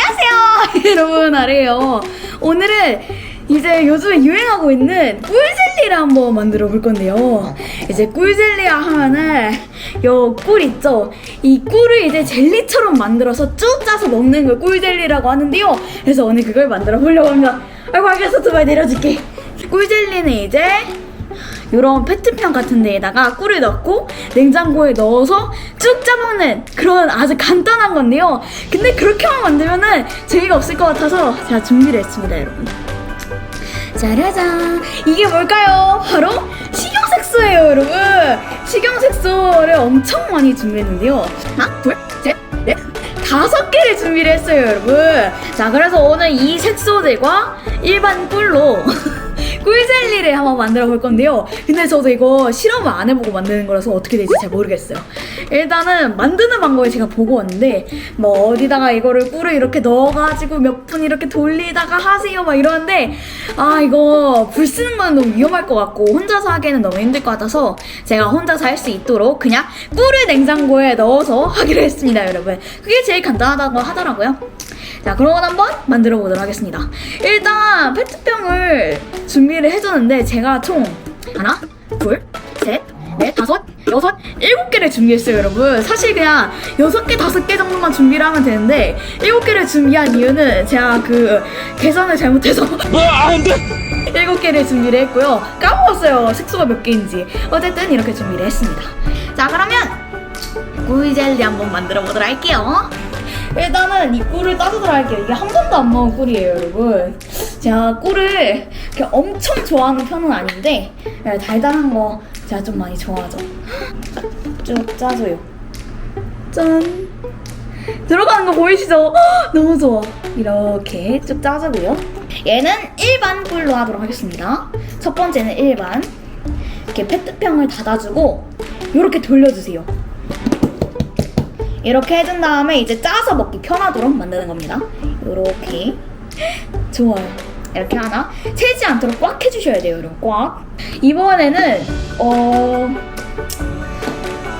안녕하세요 여러분 아래요. 오늘은 이제 요즘에 유행하고 있는 꿀젤리를 한번 만들어 볼 건데요. 이제 꿀젤리야 하면은 요 꿀 있죠? 이 꿀을 이제 젤리처럼 만들어서 쭉 짜서 먹는 걸 꿀젤리라고 하는데요. 그래서 오늘 그걸 만들어 보려고 합니다. 아이고 알겠어. 두발 내려줄게. 꿀젤리는 이제 이런 페트병 같은 데에다가 꿀을 넣고 냉장고에 넣어서 쭉 짜먹는 그런 아주 간단한 건데요. 근데 그렇게만 만들면은 재미가 없을 것 같아서 제가 준비를 했습니다, 여러분. 짜라잔! 이게 뭘까요? 바로 식용색소예요, 여러분! 식용색소를 엄청 많이 준비했는데요. 하나, 둘, 셋, 넷, 다섯 개를 준비를 했어요, 여러분. 자, 그래서 오늘 이 색소들과 일반 꿀로 꿀젤리를 한번 만들어 볼 건데요. 근데 저도 이거 실험을 안 해보고 만드는 거라서 어떻게 될지 잘 모르겠어요. 일단은 만드는 방법을 제가 보고 왔는데 뭐 어디다가 이거를 꿀을 이렇게 넣어가지고 몇 분 이렇게 돌리다가 하세요 막 이러는데 아 이거 불 쓰는 건 너무 위험할 것 같고 혼자서 하기에는 너무 힘들 것 같아서 제가 혼자서 할 수 있도록 그냥 꿀을 냉장고에 넣어서 하기로 했습니다 여러분. 그게 제일 간단하다고 하더라고요. 자, 그러면 한번 만들어 보도록 하겠습니다. 일단 페트병을 준비를 해줬는데 제가 총 하나, 둘, 셋, 넷, 다섯, 여섯, 일곱 개를 준비했어요, 여러분. 사실 그냥 여섯 개, 다섯 개 정도만 준비를 하면 되는데 일곱 개를 준비한 이유는 제가 그 계산을 잘못해서 일곱 개를 준비를 했고요. 까먹었어요. 색소가 몇 개인지. 어쨌든 이렇게 준비를 했습니다. 자, 그러면 꿀젤리 한번 만들어 보도록 할게요. 일단은 이 꿀을 따주도록 할게요. 이게 한 번도 안 먹은 꿀이에요, 여러분. 제가 꿀을 이렇게 엄청 좋아하는 편은 아닌데 네, 달달한 거 제가 좀 많이 좋아하죠. 쭉 짜줘요. 짠. 들어가는 거 보이시죠? 헉, 너무 좋아. 이렇게 쭉 짜주고요. 얘는 일반 꿀로 하도록 하겠습니다. 첫 번째는 일반. 이렇게 페트병을 닫아주고 이렇게 돌려주세요. 이렇게 해준 다음에 이제 짜서 먹기 편하도록 만드는 겁니다. 이렇게 좋아요. 이렇게 하나 채지 않도록 꽉 해주셔야 돼요, 여러분. 꽉. 이번에는 어.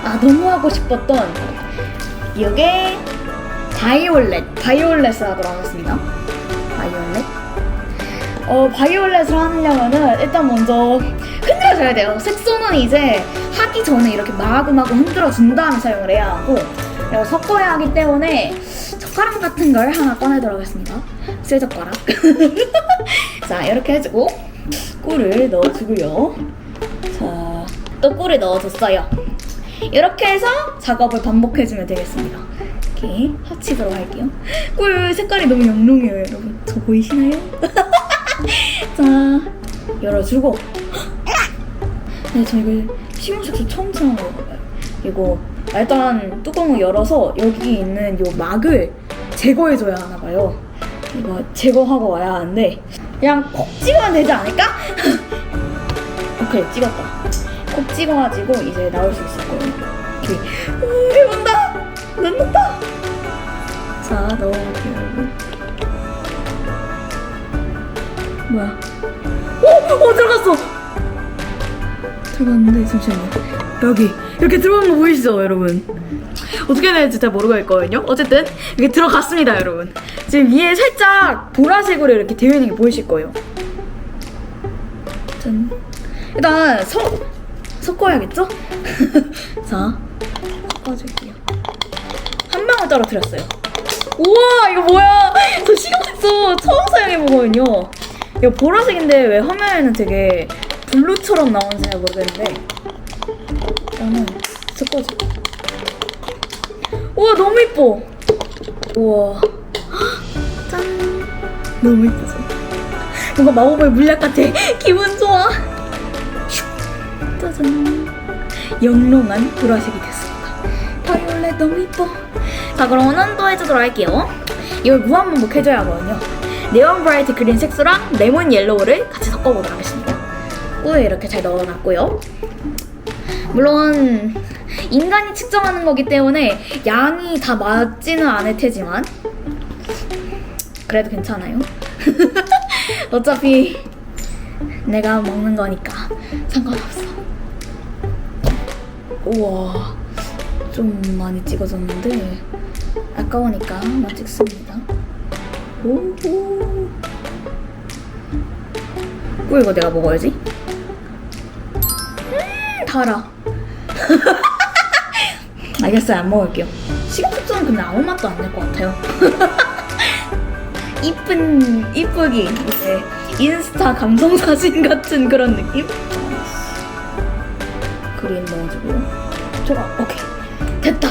아 너무 하고 싶었던 이게 바이올렛 바이올렛을 하도록 하겠습니다. 바이올렛. 어 바이올렛을 하려면은 일단 먼저 흔들어줘야 돼요. 색소는 이제 하기 전에 이렇게 마구마구 흔들어 준 다음에 사용을 해야 하고 그리고 섞어야 하기 때문에 젓가락 같은 걸 하나 꺼내도록 하겠습니다. 쇠젓가락. 자 이렇게 해주고 꿀을 넣어주고요. 자, 또 꿀을 넣어줬어요. 이렇게 해서 작업을 반복해주면 되겠습니다. 이렇게 합치도록 할게요. 꿀 색깔이 너무 영롱해요, 여러분. 저 보이시나요? 자, 열어주고. 네, 저 이거 식용색소 처음 사는 거예요. 이거 일단 뚜껑을 열어서 여기 있는 요 막을 제거해줘야 하나 봐요. 이거 제거하고 와야 하는데 그냥 콕 찍으면 되지 않을까? 오케이 찍었다. 콕 찍어가지고 이제 나올 수 있을 거예요. 이렇게 오, 해본다. 넣는다. 자 넣어볼게요. 뭐야? 오, 오 들어갔어. 들어갔는데 잠시만요. 여기 이렇게 들어간 거 보이시죠, 여러분? 어떻게 될지 잘 모르겠거든요. 어쨌든 이렇게 들어갔습니다, 여러분. 지금 위에 살짝 보라색으로 이렇게 되어 있는 게 보이실 거예요. 짠. 일단 섞 섞어야겠죠? 자, 섞어줄게요. 한 방울 떨어뜨렸어요. 우와, 이거 뭐야? 저 식용색소 처음 사용해보거든요. 이거 보라색인데 왜 화면에는 되게 블루처럼 나오는지 잘 모르겠는데 일단은 섞어줄게 우와 너무 이뻐. 우와. 짠. 너무 이쁘죠 뭔가 마법의 물약 같아. 기분 좋아. 짜잔. 영롱한 보라색이 됐습니다. 바이올렛 너무 이뻐. 자 그러면은 또 해주도록 할게요. 이걸 무한반복 해줘야 하거든요. 네온 브라이트 그린 색소랑 레몬 옐로우를 같이 섞어보도록 하겠습니다. 꿀 이렇게 잘 넣어놨고요 물론 인간이 측정하는 거기 때문에 양이 다 맞지는 않을 테지만 그래도 괜찮아요. 어차피 내가 먹는 거니까 상관없어. 우와 좀 많이 찍어졌는데 아까우니까 한번 찍습니다. 오호. 꿀 이거 내가 먹어야지. 음, 달아. 알겠어요, 안 먹을게요. 시금숙소는 근데 아무 맛도 안날것 같아요. 이쁜, 이쁘기. 이제 인스타 감성 사진 같은 그런 느낌? 그린 넣어주고요. 좋아, 오케이. 됐다.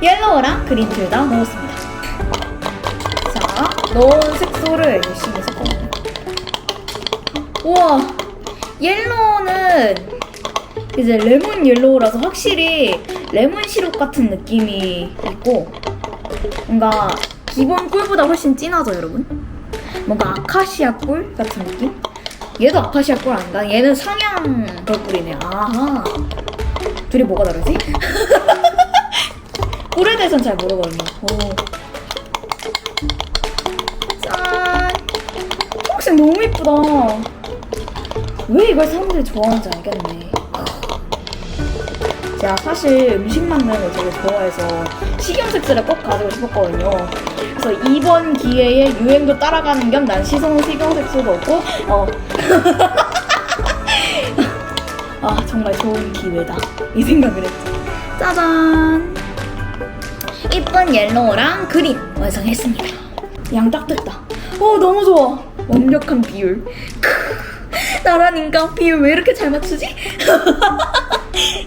옐로우랑 그린 둘 다 넣었습니다. 자, 넣은 색소를 열심히 섞어볼게요. 우와, 옐로우는 이제 레몬 옐로우라서 확실히 레몬 시럽 같은 느낌이 있고 뭔가 기본 꿀보다 훨씬 진하죠, 여러분? 뭔가 아카시아 꿀 같은 느낌? 얘도 아카시아 꿀 아닌가? 얘는 상향 걸꿀이네. 아하. 둘이 뭐가 다르지? 꿀에 대해서는 잘 모르거든요. 오. 짠. 초록색 너무 이쁘다. 왜 이걸 사람들이 좋아하는지 알겠네. 제가 사실 음식 만드는 걸 되게 좋아해서 식용색소를 꼭 가지고 싶었거든요. 그래서 이번 기회에 유행도 따라가는 겸 난 시성 식용색소도 없고, 어. 아, 정말 좋은 기회다. 이 생각을 했죠. 짜잔! 이쁜 옐로우랑 그린 완성했습니다. 양 딱 됐다. 어, 너무 좋아. 완벽한 비율. 나란 인간 비율 왜 이렇게 잘 맞추지?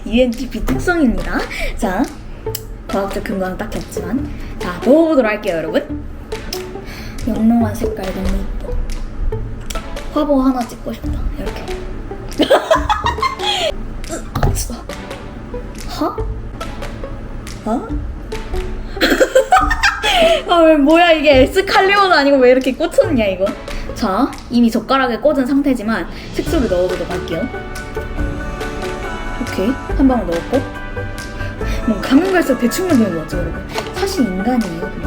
ENTP 특성입니다. 자, 과학적 근거는 딱히 없지만 자, 넣어보도록 할게요, 여러분. 영롱한 색깔 너무 이뻐. 화보 하나 찍고 싶다. 이렇게. 하? 어? 아, 왜 뭐야 이게 에스칼리오도 아니고 왜 이렇게 꽂혔냐 이거. 자, 이미 젓가락에 꽂은 상태지만 색소를 넣어보도록 할게요. 오케이, 한 방울 넣었고. 뭐 가면 갈수록 대충 만드는 거 같죠, 여러분? 사실 인간이에요, 그게.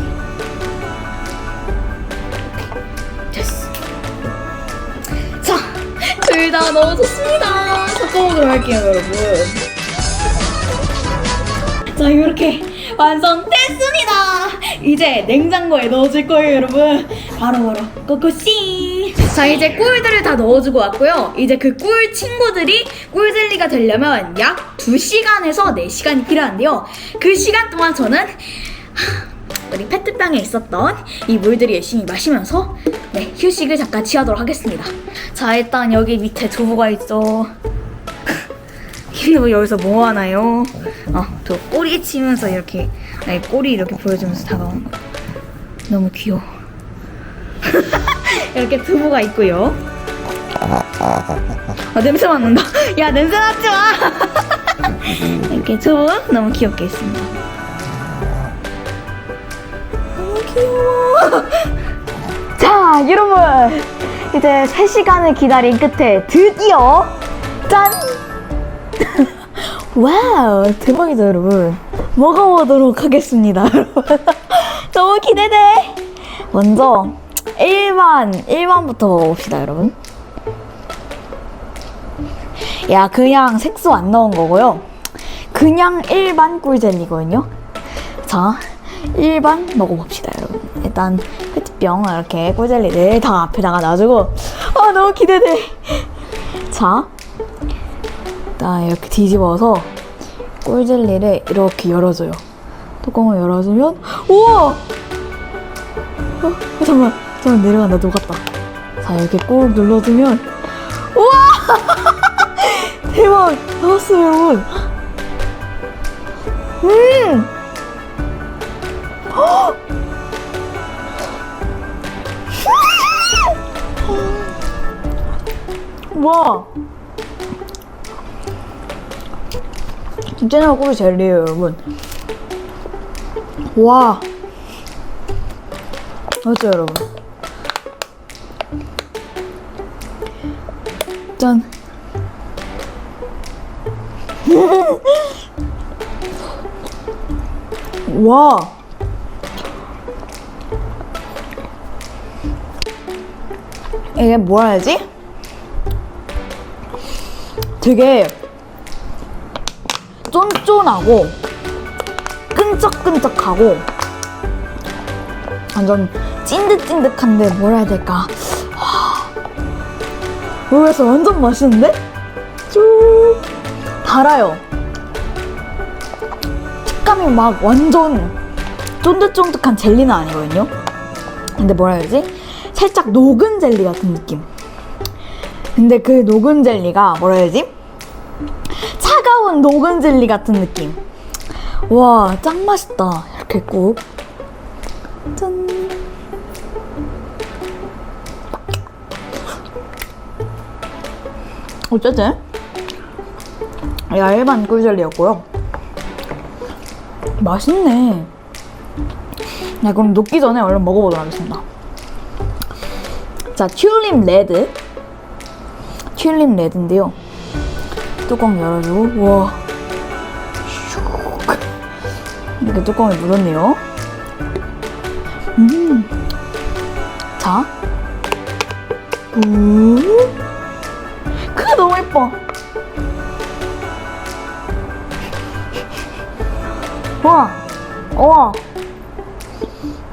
오케이, 됐어. 자, 둘다 넣어줬습니다. 섞어보도록 할게요, 여러분. 자, 이렇게 완성됐습니다. 이제 냉장고에 넣어줄 거예요, 여러분. 바로바로 꼬꼬씨. 자, 이제 꿀들을 다 넣어주고 왔고요. 이제 그 꿀 친구들이 꿀젤리가 되려면 약 2시간에서 4시간이 필요한데요. 그 시간 동안 저는 하, 우리 페트병에 있었던 이 물들을 열심히 마시면서 네, 휴식을 잠깐 취하도록 하겠습니다. 자, 일단 여기 밑에 두부가 있죠. 근데 여기서 뭐 하나요? 어, 저 꼬리 치면서 이렇게, 아니, 꼬리 이렇게 보여주면서 다가오는 거. 너무 귀여워. 이렇게 두부가 있고요. 아, 냄새 맡는다. 야, 냄새 맡지 마! 이렇게 두부 너무 귀엽게 있습니다. 너무 귀여워. 자, 여러분. 이제 3시간을 기다린 끝에 드디어 짠! 와우 대박이죠 여러분 먹어보도록 하겠습니다 여러분 너무 기대돼 먼저 1번 1번부터 먹어봅시다 여러분. 야 그냥 색소 안 넣은 거고요. 그냥 일반 꿀젤리거든요. 자 1번 먹어봅시다 여러분. 일단 페트병 이렇게 꿀젤리를 다 앞에다가 놔주고. 아 너무 기대돼. 자 일단 이렇게 뒤집어서 꿀젤리를 이렇게 열어줘요. 뚜껑을 열어주면 우와! 어, 어, 잠깐만 잠깐 내려간다 녹았다. 자 이렇게 꾹 눌러주면 우와! 대박 나왔어요 여러분. 음! 헉! 와! 진짜 꿀이 젤리예요, 여러분. 와. 맞죠, 여러분? 와. 이게 뭐라 해야지? 되게 쫀쫀하고 끈적끈적하고 완전 찐득찐득한데 뭐라 해야 될까? 모르겠어 완전 맛있는데? 쭉 달아요. 식감이 막 완전 쫀득쫀득한 젤리는 아니거든요. 근데 뭐라 해야지? 살짝 녹은 젤리 같은 느낌. 근데 그 녹은 젤리가 뭐라 해야지? 차가운 녹은 젤리 같은 느낌. 와, 짱 맛있다. 이렇게 꾹. 짠. 어쨌든 얇은 꿀젤리였고요. 맛있네. 네, 그럼 녹기 전에 얼른 먹어보도록 하겠습니다. 자, 튤립 레드. 튤립 레드인데요. 뚜껑 열어주고, 와. 슉. 이렇게 뚜껑이 묻었네요. 음. 자. 우. 크 너무 예뻐. 와. 와.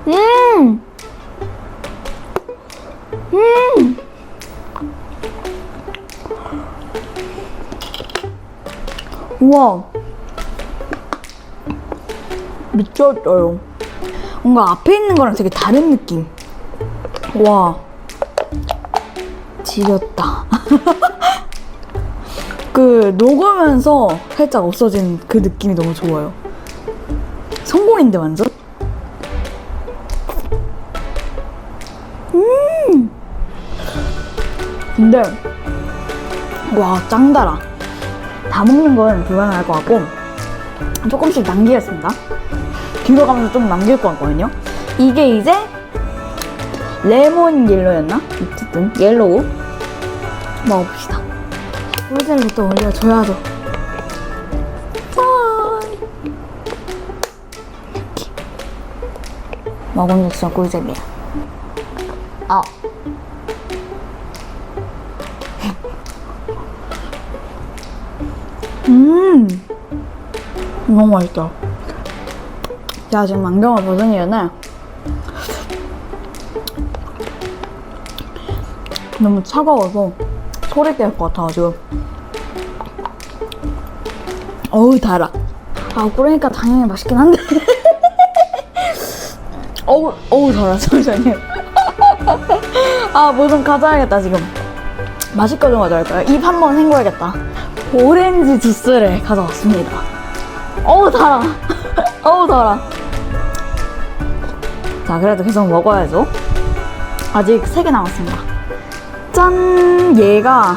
음. 음. 우와. 미쳤어요. 뭔가 앞에 있는 거랑 되게 다른 느낌. 와. 지렸다. 그 녹으면서 살짝 없어진 그 느낌이 너무 좋아요. 성공인데 완전? 음. 근데 와 짱달아. 다 먹는 건 불가능할 것 같고 조금씩 남기겠습니다. 뒤로 가면서 좀 남길 것 같거든요. 이게 이제 레몬 옐로였나? 어쨌든 옐로우 먹어봅시다. 꿀젤리부터 올려줘야죠. 먹으면 진짜 꿀젤리야. 아. 음, 너무 맛있다. 제가 지금 안경을 벗은 이유는 너무 차가워서 소리 깰 것 같아가지고 어우 달아 아 그러니까 당연히 맛있긴 한데 어우 어우 달아 잠시만요 아 뭐 좀 가져야겠다 지금. 마실 거 좀 가져갈까요? 입한 번 헹궈야겠다. 오렌지 주스를 가져왔습니다. 어우 달아. 어우 달아. 자 그래도 계속 먹어야죠. 아직 3개 남았습니다. 짠! 얘가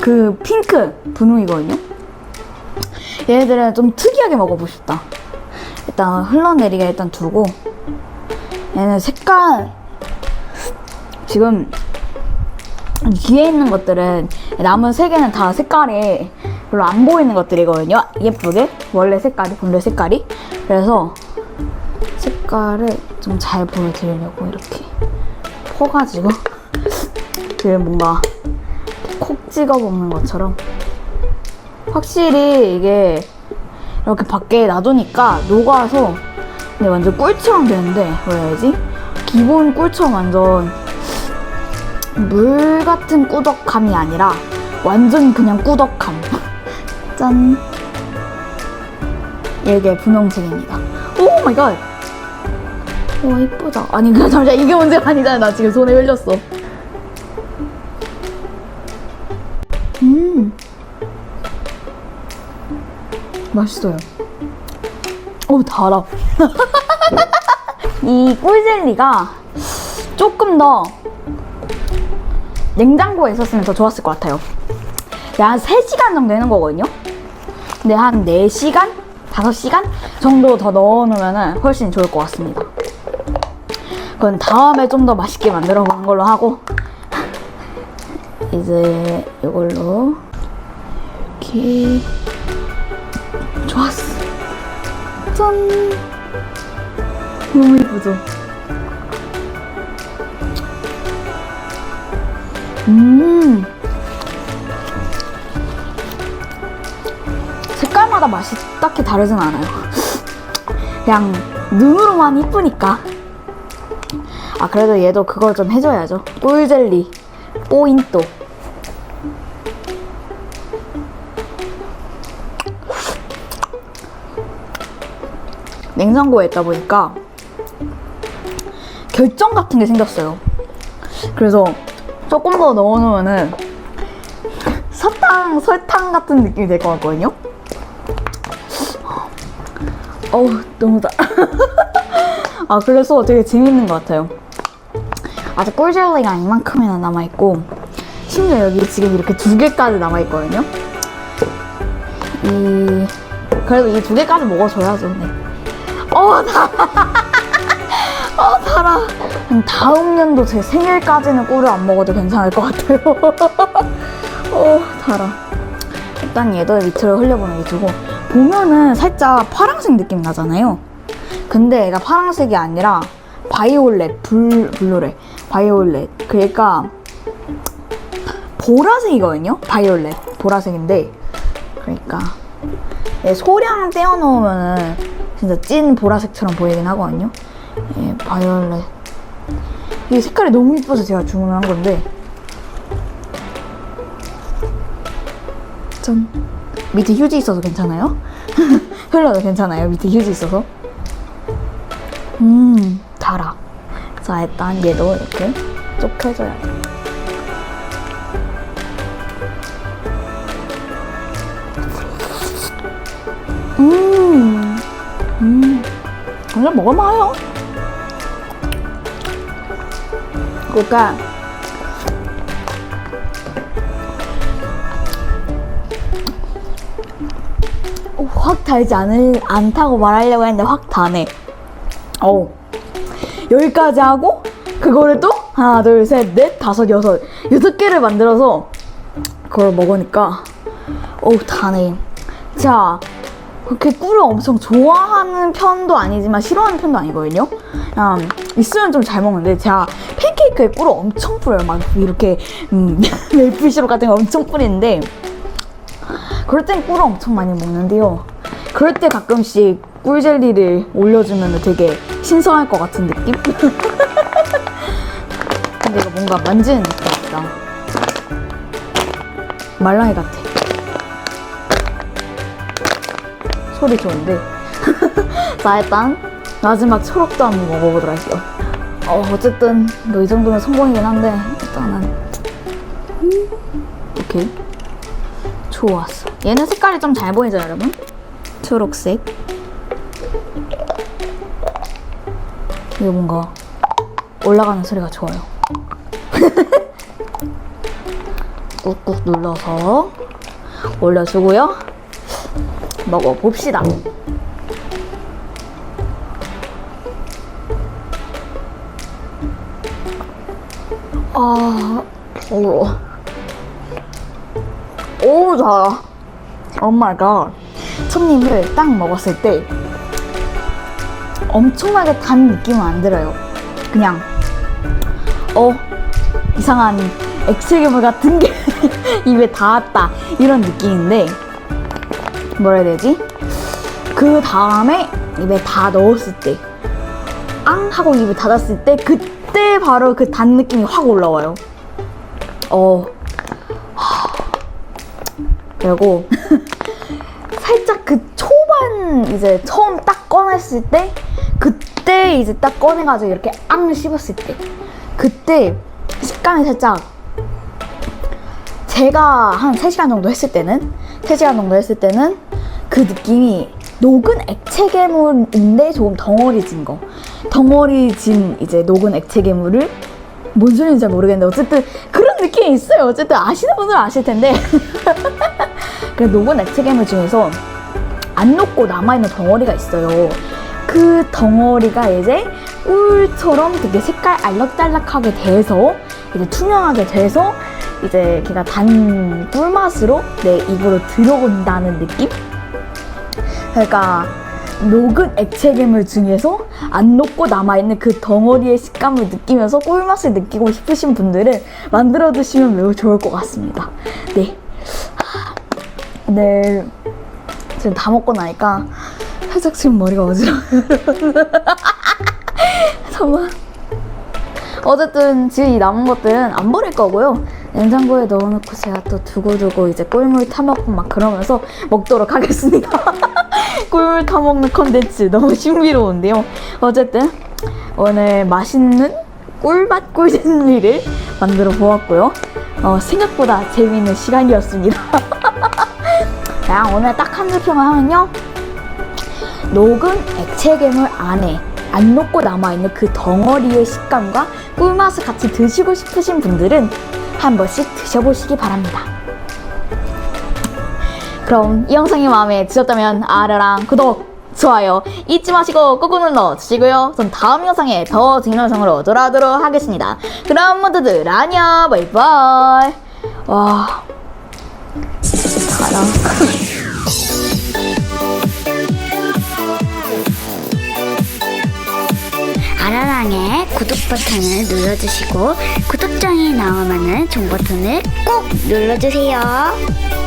그 핑크 분홍이거든요. 얘네들은 좀 특이하게 먹어보고 싶다. 일단 흘러내리게 일단 두고 얘는 색깔. 지금 뒤에 있는 것들은 남은 세 개는 다 색깔이 별로 안 보이는 것들이거든요. 예쁘게? 원래 색깔이 본래 색깔이? 그래서 색깔을 좀 잘 보여드리려고 이렇게 퍼가지고 그 뭔가 콕 찍어 먹는 것처럼. 확실히 이게 이렇게 밖에 놔두니까 녹아서 근데 완전 꿀처럼 되는데 뭐라 해야지? 기본 꿀처럼 완전 물 같은 꾸덕함이 아니라 완전 그냥 꾸덕함. 짠. 이게 분홍색입니다. 오 마이 갓! 와 이쁘다. 아니 그냥 잠시만 이게 문제가 아니잖아. 나 지금 손에 흘렸어. 음. 맛있어요. 어, 달아. 이 꿀젤리가 조금 더 냉장고에 있었으면 더 좋았을 것 같아요. 한 3시간 정도 되는 거거든요. 근데 한 4시간? 5시간? 정도 더 넣어놓으면 훨씬 좋을 것 같습니다. 그건 다음에 좀 더 맛있게 만들어 보는 걸로 하고 이제 이걸로 이렇게 좋았어 짠 너무 예쁘죠? 음. 색깔마다 맛이 딱히 다르진 않아요. 그냥 눈으로만 이쁘니까. 아 그래도 얘도 그걸 좀 해줘야죠. 꿀젤리, 뽀인또. 냉장고에 있다 보니까 결정 같은 게 생겼어요. 그래서 조금 더 넣어놓으면은 설탕, 설탕 같은 느낌이 될 것 같거든요. 어우, 너무 달. 아, 그래서 되게 재밌는 것 같아요. 아직 꿀젤리가 이만큼이나 남아있고, 심지어 여기 지금 이렇게 두 개까지 남아있거든요. 이, 그래도 이 두 개까지 먹어줘야죠, 네. 어, 달아. 어, 달아. 음, 다음 년도 제 생일까지는 꿀을 안 먹어도 괜찮을 것 같아요. 어, 달아. 일단 얘도 밑으로 두고 보면은 살짝 파란색 느낌 나잖아요. 근데 얘가 파란색이 아니라 바이올렛, 불, 블루래. 바이올렛. 그러니까 보라색이거든요. 바이올렛. 보라색인데 그러니까 얘 소량 떼어 놓으면은 진짜 찐 보라색처럼 보이긴 하거든요. 예, 바이올렛. 이 색깔이 너무 이뻐서 제가 주문한 건데 짠. 밑에 휴지 있어서 괜찮아요? 흘러도 괜찮아요? 밑에 휴지 있어서? 음, 달아. 자, 일단 얘도 이렇게 쭉 해줘야 돼. 음, 음, 그냥 먹을만해요. 그러니까 확 달지 않을, 않다고 말하려고 했는데 확 다네. 어우. 여기까지 하고, 그거를 또 하나, 둘, 셋, 넷, 다섯, 여섯, 여섯 개를 만들어서 그걸 먹으니까, 어우, 다네. 자, 그렇게 꿀을 엄청 좋아하는 편도 아니지만 싫어하는 편도 아니거든요. 그냥 있으면 좀 잘 먹는데 제가 팬케이크에 꿀을 엄청 뿌려요. 막 이렇게 음, 메이플 시럽 같은 거 엄청 뿌리는데 그럴 땐 꿀을 엄청 많이 먹는데요. 그럴 때 가끔씩 꿀젤리를 올려주면 되게 신선할 것 같은 느낌? 근데 이거 뭔가 만지는 느낌 있다. 말랑이 같아. 소리 좋은데. 자, 일단 마지막 초록도 한번 먹어보도록 할게요. 어, 어쨌든 뭐 이 정도면 성공이긴 한데 일단은 음, 오케이. 좋았어. 얘는 색깔이 좀 잘 보이죠, 여러분? 초록색. 이거 뭔가 올라가는 소리가 좋아요. 꾹꾹 눌러서 올려주고요. 먹어봅시다. 아, 오. 오, 달아. 엄마가 첫입을 딱 먹었을 때 엄청나게 단 느낌은 안 들어요. 그냥, 어, 이상한 액체괴물 같은 게 입에 닿았다. 이런 느낌인데, 뭐라 해야 되지? 그 다음에 입에 다 넣었을 때, 앙! 하고 입에 닫았을 때, 그때 바로 그 단 느낌이 확 올라와요. 어, 그리고 살짝 그 초반 이제 처음 딱 꺼냈을 때 그때 이제 딱 꺼내가지고 이렇게 앙 씹었을 때 그때 식감이 살짝 제가 한 3시간 정도 했을 때는 3시간 정도 했을 때는 그 느낌이 녹은 액체 괴물인데 조금 덩어리진 거 덩어리진 이제 녹은 액체 괴물을 뭔 소리인지 잘 모르겠는데 어쨌든 그런 느낌이 있어요 어쨌든 아시는 분들은 아실 텐데 그 녹은 액체 괴물 중에서 안 녹고 남아있는 덩어리가 있어요. 그 덩어리가 이제 꿀처럼 되게 색깔 알록달록하게 돼서 이제 투명하게 돼서 이제 걔가 단 꿀맛으로 내 입으로 들어온다는 느낌? 그러니까 녹은 액체 괴물 중에서 안 녹고 남아있는 그 덩어리의 식감을 느끼면서 꿀맛을 느끼고 싶으신 분들은 만들어 드시면 매우 좋을 것 같습니다. 네. 네. 지금 다 먹고 나니까 살짝 지금 머리가 어지러워요. 잠깐만. 어쨌든 지금 이 남은 것들은 안 버릴 거고요. 냉장고에 넣어놓고 제가 또 두고두고 이제 꿀물 타먹고 막 그러면서 먹도록 하겠습니다. 꿀물 타먹는 컨텐츠 너무 신비로운데요. 어쨌든 오늘 맛있는 꿀맛 꿀잼리를 만들어 보았고요. 어, 생각보다 재미있는 시간이었습니다. 자, 오늘 딱 한 줄 평을 하면요. 녹은 액체 괴물 안에 안 녹고 남아있는 그 덩어리의 식감과 꿀맛을 같이 드시고 싶으신 분들은 한 번씩 드셔보시기 바랍니다. 그럼 이 영상이 마음에 드셨다면 아르랑 구독, 좋아요 잊지 마시고 꾹꾹 눌러 주시고요. 전 다음 영상에 더 재밌는 영상으로 돌아오도록 하겠습니다. 그럼 모두들 안녕, 바이바이. 와, 가라. 아라랑의 구독 버튼을 눌러주시고 구독장이 나오면은 종 버튼을 꼭 눌러주세요.